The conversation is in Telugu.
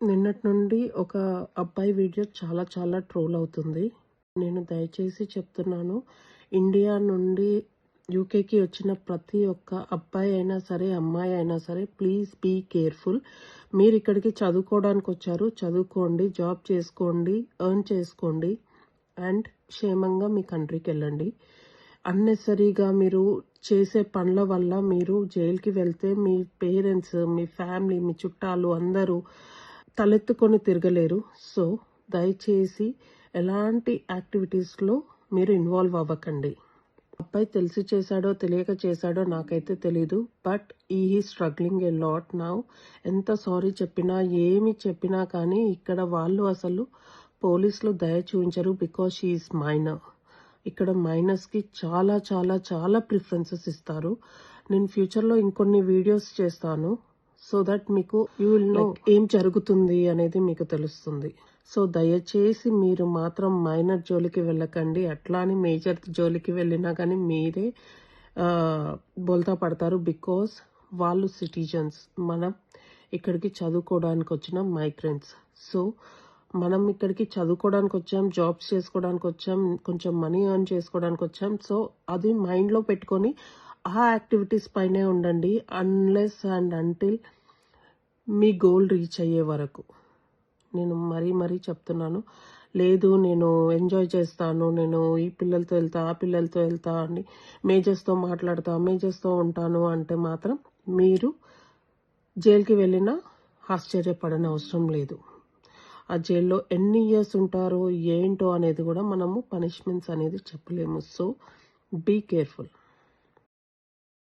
నిన్నటి నుండి ఒక అబ్బాయి వీడియో చాలా చాలా ట్రోల్ అవుతుంది. నేను దయచేసి చెప్తున్నాను ఇండియా నుండి యూకేకి వచ్చిన ప్రతి ఒక్క అబ్బాయి అయినా సరే అమ్మాయి అయినా సరే ప్లీజ్ బీ కేర్ఫుల్ మీరు ఇక్కడికి చదువుకోవడానికి వచ్చారు చదువుకోండి జాబ్ చేసుకోండి ఎర్న్ చేసుకోండి అండ్ క్షేమంగా మీ కంట్రీకి వెళ్ళండి. అన్నెసరీగా మీరు చేసే పనుల వల్ల మీరు జైలుకి వెళ్తే మీ పేరెంట్స్ మీ ఫ్యామిలీ మీ చుట్టాలు అందరూ తలెత్తుకొని తిరగలేరు. సో దయచేసి ఎలాంటి యాక్టివిటీస్లో మీరు ఇన్వాల్వ్ అవ్వకండి. అబ్బాయి తెలిసి చేశాడో తెలియక చేశాడో నాకైతే తెలీదు. బట్ ఈ స్ట్రగ్లింగ్ ఏ లాట్ నా. ఎంత సారీ చెప్పినా ఏమి చెప్పినా కానీ ఇక్కడ వాళ్ళు అసలు పోలీసులు దయ చూపించరు బికాస్ షీఈస్ మైనర్. ఇక్కడ మైనస్కి చాలా చాలా చాలా ప్రిఫరెన్సెస్ ఇస్తారు. నేను ఫ్యూచర్లో ఇంకొన్ని వీడియోస్ చేస్తాను. సో దట్ మీకు యూ విల్ నో ఏం జరుగుతుంది అనేది మీకు తెలుస్తుంది. సో దయచేసి మీరు మాత్రం మైనర్ జోలికి వెళ్ళకండి. అట్లా అని మేజర్ జోలికి వెళ్ళినా కానీ మీరే బోల్తా పడతారు బికాస్ వాళ్ళు సిటిజన్స్ మనం ఇక్కడికి చదువుకోవడానికి వచ్చిన మైగ్రెంట్స్ సో మనం ఇక్కడికి చదువుకోవడానికి వచ్చాం జాబ్స్ చేసుకోవడానికి వచ్చాం కొంచెం మనీ ఎర్న్ చేసుకోవడానికి వచ్చాం. సో అది మైండ్లో పెట్టుకొని ఆ యాక్టివిటీస్ పైనే ఉండండి అన్లెస్ అండ్ అంటిల్ మీ గోల్ రీచ్ అయ్యే వరకు. నేను మరీ మరీ చెప్తున్నాను. లేదు నేను ఎంజాయ్ చేస్తాను నేను ఈ పిల్లలతో వెళ్తా ఆ పిల్లలతో వెళ్తా అని మేజర్స్తో మాట్లాడతా మేజర్స్తో ఉంటాను అంటే మాత్రం మీరు జైలుకి వెళ్ళినా ఆశ్చర్యపడని అవసరం లేదు. ఆ జైల్లో ఎన్ని ఇయర్స్ ఉంటారో ఏంటో అనేది కూడా మనము పనిష్మెంట్స్ అనేది చెప్పలేము. So be careful